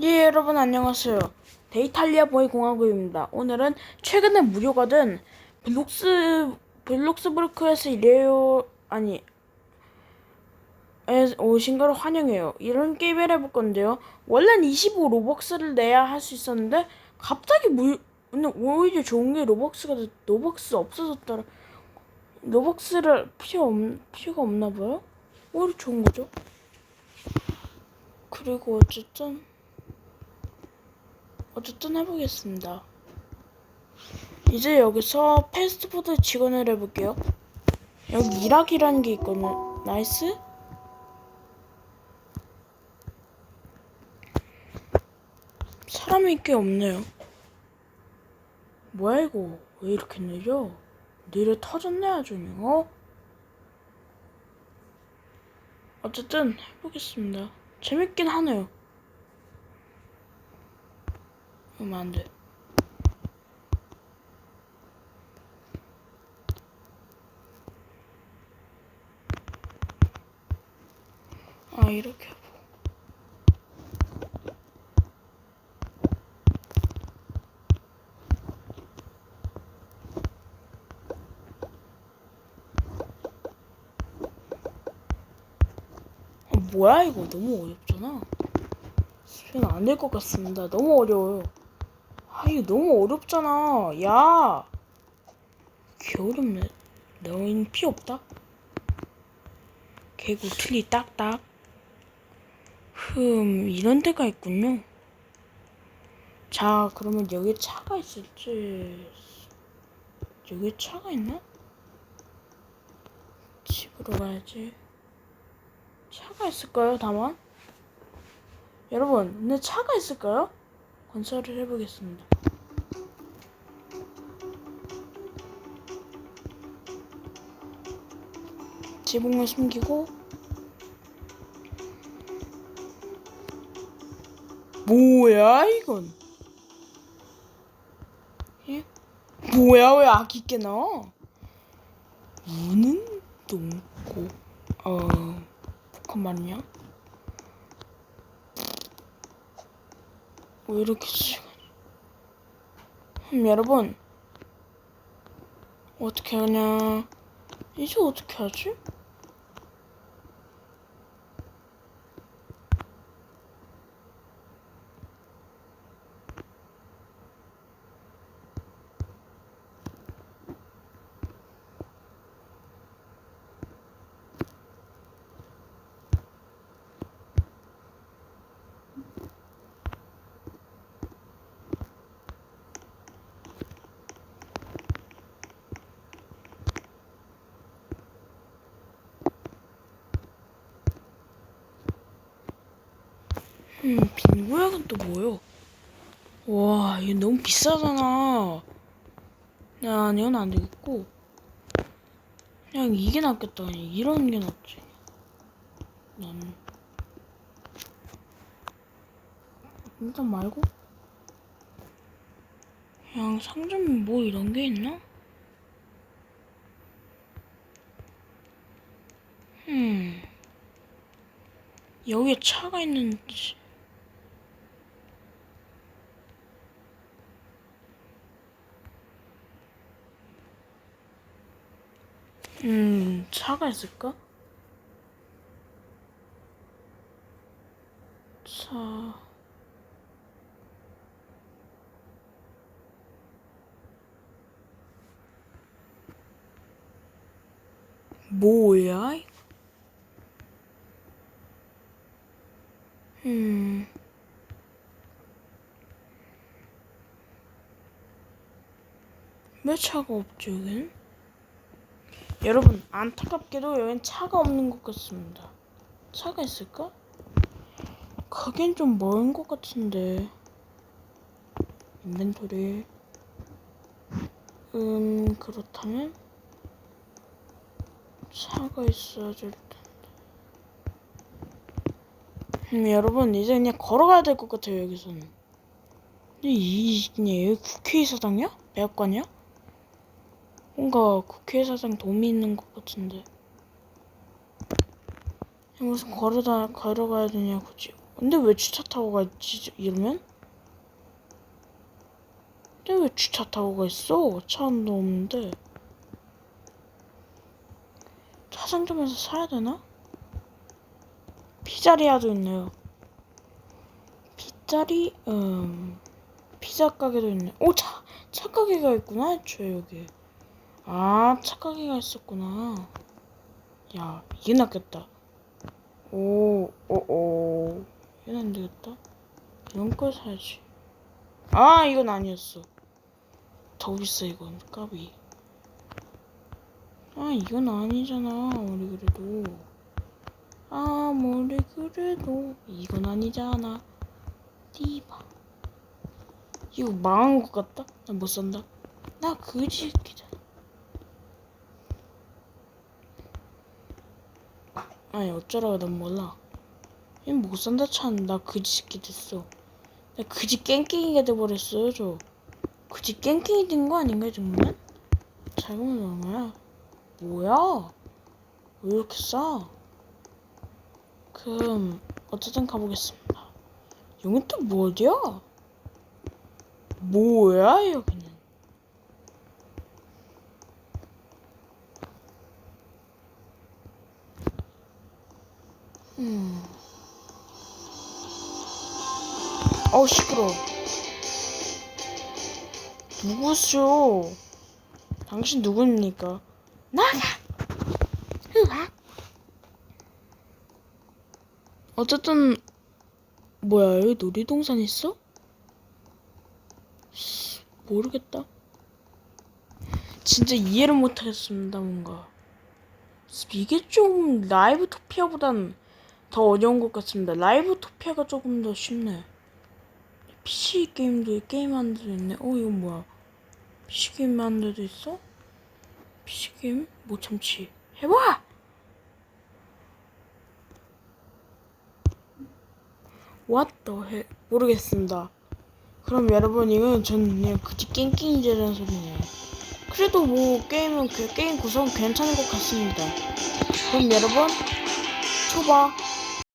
예, 여러분 안녕하세요. 데이탈리아 보이 공화국입니다. 오늘은 최근에 무료가 된 블록스 블록스브루크에서 일해요 아니 에 오신 걸 환영해요. 이런 게임을 해볼 건데요. 원래는 25 로벅스를 내야 할 수 있었는데 갑자기 무 오히려 좋은 게 로벅스가 됐- 로벅스 없어졌더라. 로벅스를 필요 없 필요가 없나 봐요. 오히려 좋은 거죠. 그리고 어쨌든 어쨌든 해보겠습니다. 이제 여기서 패스트푸드 직원을 해볼게요. 여기 일하기라는 게 있거든요. 나이스. 사람이 꽤 없네요. 뭐야 이거? 왜 이렇게 느려? 느려 터졌네 아주 어? 어쨌든 해보겠습니다. 재밌긴 하네요. 그러면 안 돼. 아, 이렇게 하고. 아, 뭐야, 이거. 너무 어렵잖아. 수행 안될 것 같습니다. 너무 어려워요. 아 이거 너무 어렵잖아. 야. 개 어렵네. 너인 피 없다. 개구 틀리 딱딱. 흠 이런 데가 있군요. 자 그러면 여기 차가 있을지 여기 차가 있나? 집으로 가야지. 차가 있을까요, 다만? 여러분, 근데 차가 있을까요? 건설을 해보겠습니다. 지붕을 숨기고 뭐야 이건? 예? 뭐야 왜 아기 게 나와? 우는 동고 어 잠깐만요. 왜 이렇게 시간? 음, 여러분 어떻게 하냐? 이제 어떻게 하지? 음, 빈구역은 또 뭐요? 와, 이거 너무 비싸잖아. 야, 이건 안 되겠고. 그냥 이게 낫겠다. 그냥 이런 게 낫지. 나는. 일단 말고. 그냥 상점에 뭐 이런 게 있나? 음. 여기에 차가 있는지. 음, 차가 있을까? 차. 뭐야? 음. 왜 차가 없지, 여긴? 여러분, 안타깝게도 여긴 차가 없는 것 같습니다. 차가 있을까? 가긴 좀 먼 것 같은데. 인벤토리. 음, 그렇다면? 차가 있어야 될 텐데. 음, 여러분, 이제 그냥 걸어가야 될 것 같아요, 여기서는. 이, 여기 국회의사당이야? 백악관이야? 뭔가 국회의사당 도움이 있는 것 같은데. 무슨 걸어다 걸어가야 되냐 굳이 근데 왜 주차 타고 갔지 이러면? 근데 왜 주차 타고 가 있어? 차도 없는데 차 상점에서 사야 되나? 피자리아도 있네요 피자리 음 피자 가게도 있네 오차 차 가게가 있구나 애초에 여기 아차 가게가 있었구나. 야 이게 낫겠다. 오 오 오 이건 안 되겠다. 이런 걸 사야지. 아 이건 아니었어. 더 비싸 이건. 까비. 아 이건 아니잖아 우리 그래도. 아무리 그래도 이건 아니잖아. 디바. 이거 망한 것 같다? 나 못 산다? 나 그지 새끼 아 아니 어쩌라고 난 몰라. 이못 산다 찬나 그지 새끼 됐어. 나 그지 깽깽이가 돼버렸어요 저. 그지 깽깽이 된 거 아닌가 정말? 잘못 넣은 거야. 뭐야? 왜 이렇게 싸? 그럼 어쨌든 가보겠습니다. 여긴 또 뭐야? 뭐야 여기 100% 누구시오? 당신 누구입니까? 나가! 으악! 어쨌든 뭐야 여기 놀이동산 있어? 모르겠다 진짜 이해를 못하겠습니다 뭔가 이게 좀 라이브 토피아보단 더 어려운 것 같습니다 라이브 토피아가 조금 더 쉽네 PC 게임도 게임 하는 데도 있네. 어 이건 뭐야? PC 게임 하는 데도 있어? PC 게임 못 참지. 해봐. The hell? 모르겠습니다. 그럼 여러분 이건 전 그냥 그지 깽깽이제라는 소리네요. 그래도 뭐 게임은 그 게임 구성 괜찮은 것 같습니다. 그럼 여러분 초바